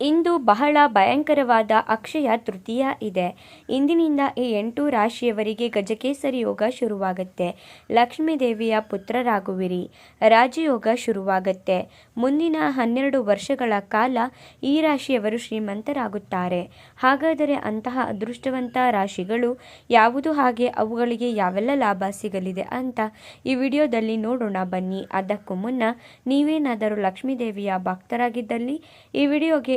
ಇಂದು ಬಹಳ ಭಯಂಕರವಾದ ಅಕ್ಷಯ ತೃತೀಯ ಇದೆ. ಇಂದಿನಿಂದ ಈ ಎಂಟು ರಾಶಿಯವರಿಗೆ ಗಜಕೇಸರಿ ಯೋಗ ಶುರುವಾಗುತ್ತೆ. ಲಕ್ಷ್ಮೀ ದೇವಿಯ ಪುತ್ರರಾಗುವಿರಿ. ರಾಜಯೋಗ ಶುರುವಾಗುತ್ತೆ. ಮುಂದಿನ ಹನ್ನೆರಡು ವರ್ಷಗಳ ಕಾಲ ಈ ರಾಶಿಯವರು ಶ್ರೀಮಂತರಾಗುತ್ತಾರೆ. ಹಾಗಾದರೆ ಅಂತಹ ಅದೃಷ್ಟವಂತ ರಾಶಿಗಳು ಯಾವುದು ಹಾಗೆ ಅವುಗಳಿಗೆ ಯಾವೆಲ್ಲ ಲಾಭ ಸಿಗಲಿದೆ ಅಂತ ಈ ವಿಡಿಯೋದಲ್ಲಿ ನೋಡೋಣ ಬನ್ನಿ. ಅದಕ್ಕೂ ಮುನ್ನ ನೀವೇನಾದರೂ ಲಕ್ಷ್ಮೀ ದೇವಿಯ ಭಕ್ತರಾಗಿದ್ದಲ್ಲಿ ಈ ವಿಡಿಯೋಗೆ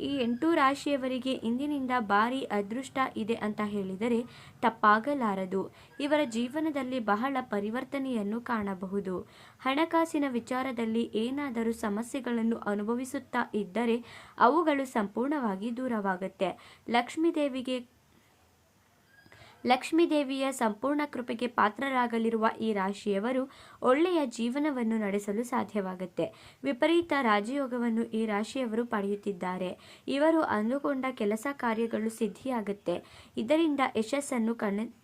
ಈ ಎಂಟು ರಾಶಿಯವರಿಗೆ ಇಂದಿನಿಂದ ಭಾರಿ ಅದೃಷ್ಟ ಇದೆ ಅಂತ ಹೇಳಿದರೆ ತಪ್ಪಾಗಲಾರದು. ಇವರ ಜೀವನದಲ್ಲಿ ಬಹಳ ಪರಿವರ್ತನೆಯನ್ನು ಕಾಣಬಹುದು. ಹಣಕಾಸಿನ ವಿಚಾರದಲ್ಲಿ ಏನಾದರೂ ಸಮಸ್ಯೆಗಳನ್ನು ಅನುಭವಿಸುತ್ತಾ ಇದ್ದರೆ ಅವುಗಳು ಸಂಪೂರ್ಣವಾಗಿ ದೂರವಾಗುತ್ತೆ. ಲಕ್ಷ್ಮೀ ದೇವಿಗೆ ಲಕ್ಷ್ಮೀ ದೇವಿಯ ಸಂಪೂರ್ಣ ಕೃಪೆಗೆ ಪಾತ್ರರಾಗಲಿರುವ ಈ ರಾಶಿಯವರು ಒಳ್ಳೆಯ ಜೀವನವನ್ನು ನಡೆಸಲು ಸಾಧ್ಯವಾಗುತ್ತೆ. ವಿಪರೀತ ರಾಜಯೋಗವನ್ನು ಈ ರಾಶಿಯವರು ಪಡೆಯುತ್ತಿದ್ದಾರೆ. ಇವರು ಅಂದುಕೊಂಡ ಕೆಲಸ ಕಾರ್ಯಗಳು ಸಿದ್ಧಿಯಾಗುತ್ತೆ. ಇದರಿಂದ ಯಶಸ್ಸನ್ನು ಕಣ್ಣು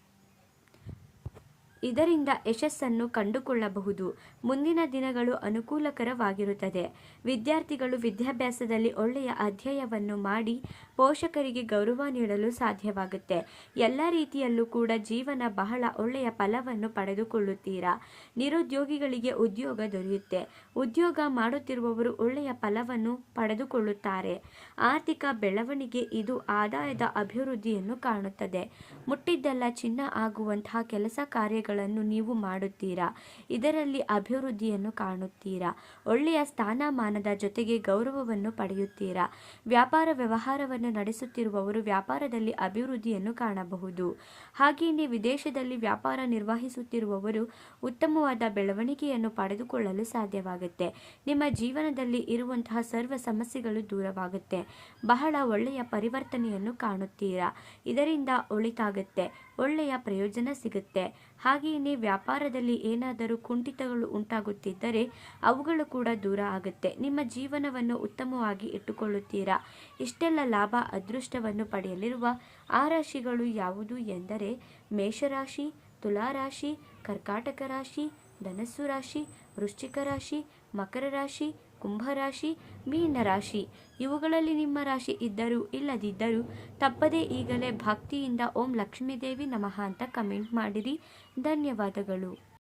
ಇದರಿಂದ ಯಶಸ್ಸನ್ನು ಕಂಡುಕೊಳ್ಳಬಹುದು. ಮುಂದಿನ ದಿನಗಳು ಅನುಕೂಲಕರವಾಗಿರುತ್ತದೆ. ವಿದ್ಯಾರ್ಥಿಗಳು ವಿದ್ಯಾಭ್ಯಾಸದಲ್ಲಿ ಒಳ್ಳೆಯ ಅಧ್ಯಯವನ್ನು ಮಾಡಿ ಪೋಷಕರಿಗೆ ಗೌರವ ನೀಡಲು ಸಾಧ್ಯವಾಗುತ್ತೆ. ಎಲ್ಲ ರೀತಿಯಲ್ಲೂ ಕೂಡ ಜೀವನ ಬಹಳ ಒಳ್ಳೆಯ ಫಲವನ್ನು ಪಡೆದುಕೊಳ್ಳುತ್ತೀರಾ? ನಿರುದ್ಯೋಗಿಗಳಿಗೆ ಉದ್ಯೋಗ ದೊರೆಯುತ್ತೆ. ಉದ್ಯೋಗ ಮಾಡುತ್ತಿರುವವರು ಒಳ್ಳೆಯ ಫಲವನ್ನು ಪಡೆದುಕೊಳ್ಳುತ್ತಾರೆ. ಆರ್ಥಿಕ ಬೆಳವಣಿಗೆ ಇದು ಆದಾಯದ ಅಭಿವೃದ್ಧಿಯನ್ನು ಕಾಣುತ್ತದೆ. ಮುಟ್ಟಿದ್ದೆಲ್ಲ ಚಿನ್ನ ಆಗುವಂತಹ ಕೆಲಸ ಕಾರ್ಯಗಳನ್ನು ನೀವು ಮಾಡುತ್ತೀರಾ? ಇದರಲ್ಲಿ ಅಭಿವೃದ್ಧಿಯನ್ನು ಕಾಣುತ್ತೀರಾ? ಒಳ್ಳೆಯ ಸ್ಥಾನಮಾನದ ಜೊತೆಗೆ ಗೌರವವನ್ನು ಪಡೆಯುತ್ತೀರಾ? ವ್ಯಾಪಾರ ವ್ಯವಹಾರವನ್ನು ನಡೆಸುತ್ತಿರುವವರು ವ್ಯಾಪಾರದಲ್ಲಿ ಅಭಿವೃದ್ಧಿಯನ್ನು ಕಾಣಬಹುದು. ಹಾಗೆಯೇ ವಿದೇಶದಲ್ಲಿ ವ್ಯಾಪಾರ ನಿರ್ವಹಿಸುತ್ತಿರುವವರು ಉತ್ತಮವಾದ ಬೆಳವಣಿಗೆಯನ್ನು ಪಡೆದುಕೊಳ್ಳಲು ಸಾಧ್ಯವಾಗುತ್ತೆ. ನಿಮ್ಮ ಜೀವನದಲ್ಲಿ ಇರುವಂತಹ ಸರ್ವ ಸಮಸ್ಯೆಗಳು ದೂರವಾಗುತ್ತೆ. ಬಹಳ ಒಳ್ಳೆಯ ಪರಿವರ್ತನೆಯನ್ನು ಕಾಣುತ್ತೀರಾ? ಇದರಿಂದ ಒಳಿತಾಗುತ್ತೆ. ಒಳ್ಳೆಯ ಪ್ರಯೋಜನ ಸಿಗುತ್ತೆ. ಹಾಗೆಯೇ ವ್ಯಾಪಾರದಲ್ಲಿ ಏನಾದರೂ ಕುಂಠಿತಗಳು ಉಂಟಾಗುತ್ತಿದ್ದರೆ ಅವುಗಳು ಕೂಡ ದೂರ ಆಗುತ್ತೆ. ನಿಮ್ಮ ಜೀವನವನ್ನು ಉತ್ತಮವಾಗಿ ಇಟ್ಟುಕೊಳ್ಳುತ್ತೀರಾ? ಇಷ್ಟೆಲ್ಲ ಲಾಭ ಅದೃಷ್ಟವನ್ನು ಪಡೆಯಲಿರುವ ಆ ರಾಶಿಗಳು ಯಾವುದು ಎಂದರೆ ಮೇಷರಾಶಿ, ತುಲಾರಾಶಿ, ಕರ್ಕಾಟಕ ರಾಶಿ, ಧನಸ್ಸು ರಾಶಿ, ವೃಶ್ಚಿಕ ರಾಶಿ, ಮಕರ ರಾಶಿ ಕುಂಭರಾಶಿ ಮೀನರಾಶಿ ಇವುಗಳಲ್ಲಿ ನಿಮ್ಮ ರಾಶಿ ಇದ್ದರೂ ಇಲ್ಲದಿದ್ದರೂ ತಪ್ಪದೇ ಈಗಲೇ ಭಕ್ತಿಯಿಂದ ಓಂ ಲಕ್ಷ್ಮೀದೇವಿ ನಮಃ ಅಂತ ಕಮೆಂಟ್ ಮಾಡಿರಿ. ಧನ್ಯವಾದಗಳು.